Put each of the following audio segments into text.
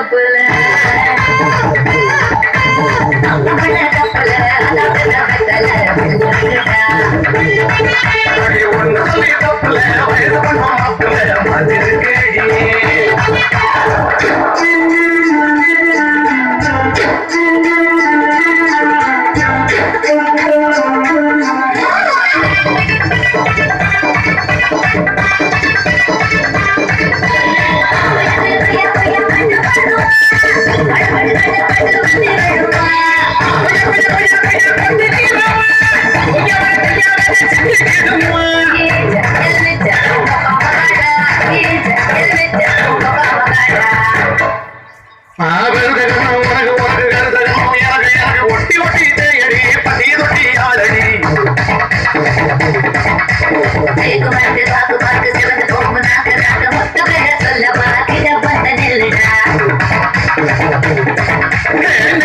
தப்புல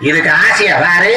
இதுக்கு ஆசையா பாரு